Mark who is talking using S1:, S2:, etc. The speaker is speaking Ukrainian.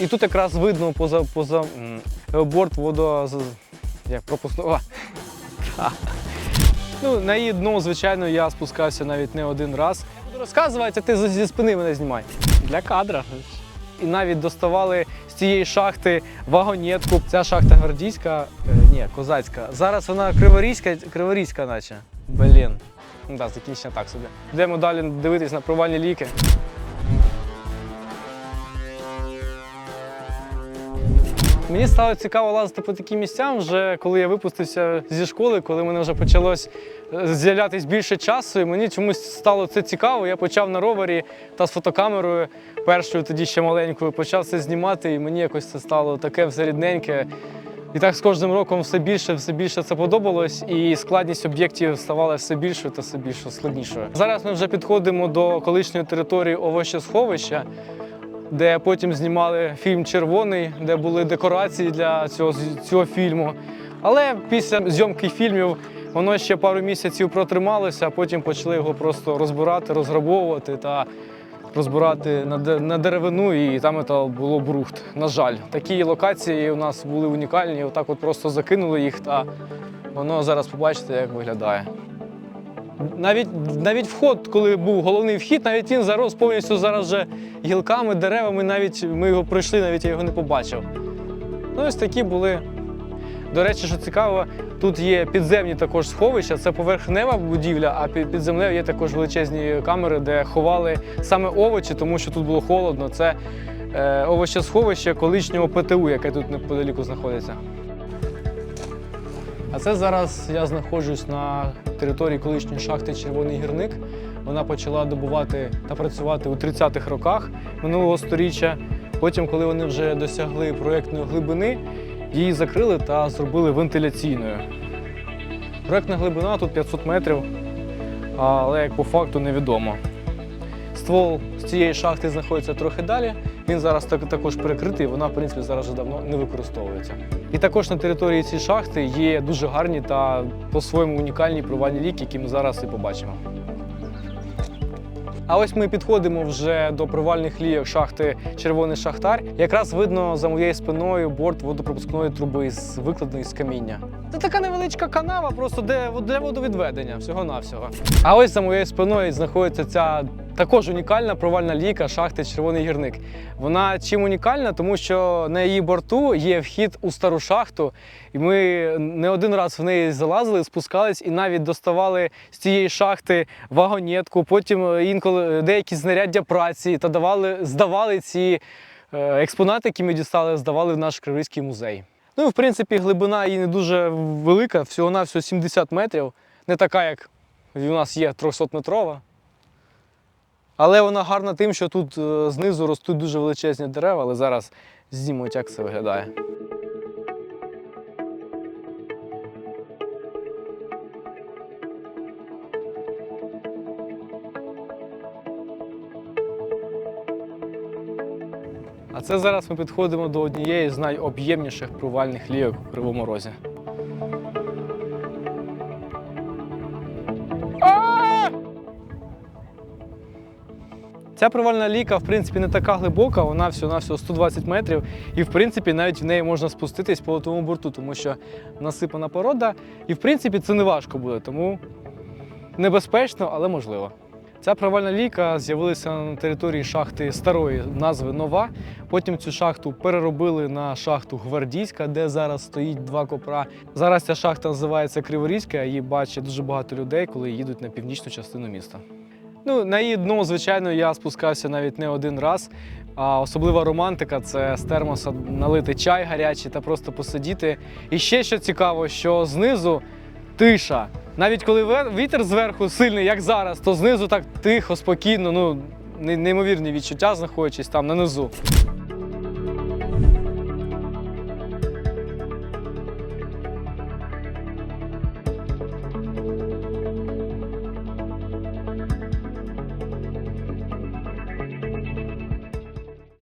S1: І тут якраз видно поза, поза борт водо... Як пропускного. Ну, на її дно, звичайно, я спускався навіть не один раз. Буду розказувати, а ти зі спини мене знімай. Для кадра. І навіть доставали з цієї шахти вагонетку. Ця шахта гвардійська, е, ні, козацька. Зараз вона криворізька, криворізька наче. Блін. Ну так, закінчення так собі. Йдемо далі дивитись на провальні ліки. Мені стало цікаво лазити по таким місцям, вже коли я випустився зі школи, коли мене вже почалось е, з'являтись більше часу, і мені чомусь стало це цікаво. Я почав на ровері та з фотокамерою першою, тоді ще маленькою, почав це знімати, і мені якось це стало таке все рідненьке. І так з кожним роком все більше, все більше це подобалось, і складність об'єктів ставала все більшою та все більше складнішою. Зараз ми вже підходимо до колишньої території овощесховища, де потім знімали фільм Червоний, де були декорації для цього, цього фільму. Але після зйомки фільмів воно ще пару місяців протрималося, а потім почали його просто розбирати, розграбовувати та розбирати на, на деревину, і там це було брухт. На жаль, такі локації у нас були унікальні. Отак от просто закинули їх, та воно зараз побачите, як виглядає. Навіть, навіть вход, коли був головний вхід, навіть він зарос повністю зараз вже гілками, деревами, навіть ми його пройшли, навіть я його не побачив. Ну, ось такі були. До речі, що цікаво, тут є підземні також сховища, це поверхнева будівля, а під землею є також величезні камери, де ховали саме овочі, тому що тут було холодно. Це е, овочесховище колишнього ПТУ, яке тут неподаліку знаходиться. А це зараз я знаходжусь на території колишньої шахти Червоний гірник. Вона почала добувати та працювати у 30-х роках минулого сторіччя. Потім, коли вони вже досягли проєктної глибини, її закрили та зробили вентиляційною. Проєктна глибина тут 500 метрів, але як по факту невідомо. Ствол з цієї шахти знаходиться трохи далі. Він зараз так- також перекритий, вона, в принципі, зараз вже давно не використовується. І також на території цієї шахти є дуже гарні та по-своєму унікальні провальні ліки, які ми зараз і побачимо. А ось ми підходимо вже до провальних лійок шахти Червоний Шахтар. Якраз видно за моєю спиною борт водопропускної труби з викладеної з каміння. Це така невеличка канава, просто де для водовідведення, всього-навсього. А ось за моєю спиною знаходиться ця також унікальна провальна лійка шахти Червоний гірник. Вона чим унікальна, тому що на її борту є вхід у стару шахту, і ми не один раз в неї залазили, спускались і навіть доставали з цієї шахти вагонетку. Потім е, інколи деякі знаряддя праці та давали, здавали ці е, експонати, які ми дістали, здавали в наш Кривийський музей. Ну і в принципі глибина її не дуже велика, всього-навсього 70 метрів. Не така, як у нас є 300-метрова. Але вона гарна тим, що тут е, знизу ростуть дуже величезні дерева, але зараз знімуть, як це виглядає. А це зараз ми підходимо до однієї з найоб'ємніших провальних лійок у Кривому Розі. Ця провальна ліка, в принципі, не така глибока, вона всього-навсього 120 метрів. І, в принципі, навіть в неї можна спуститись по тому борту, тому що насипана порода. І, в принципі, це не важко буде, тому небезпечно, але можливо. Ця провальна ліка з'явилася на території шахти старої назви Нова. Потім цю шахту переробили на шахту Гвардійська, де зараз стоїть два копра. Зараз ця шахта називається Криворізька, її бачить дуже багато людей, коли їдуть на північну частину міста. Ну, на її дно, звичайно, я спускався навіть не один раз. А особлива романтика це з термоса налити чай гарячий та просто посидіти. І ще що цікаво, що знизу тиша. Навіть коли вітер зверху сильний, як зараз, то знизу так тихо, спокійно, ну неймовірні відчуття, знаходячись там на низу.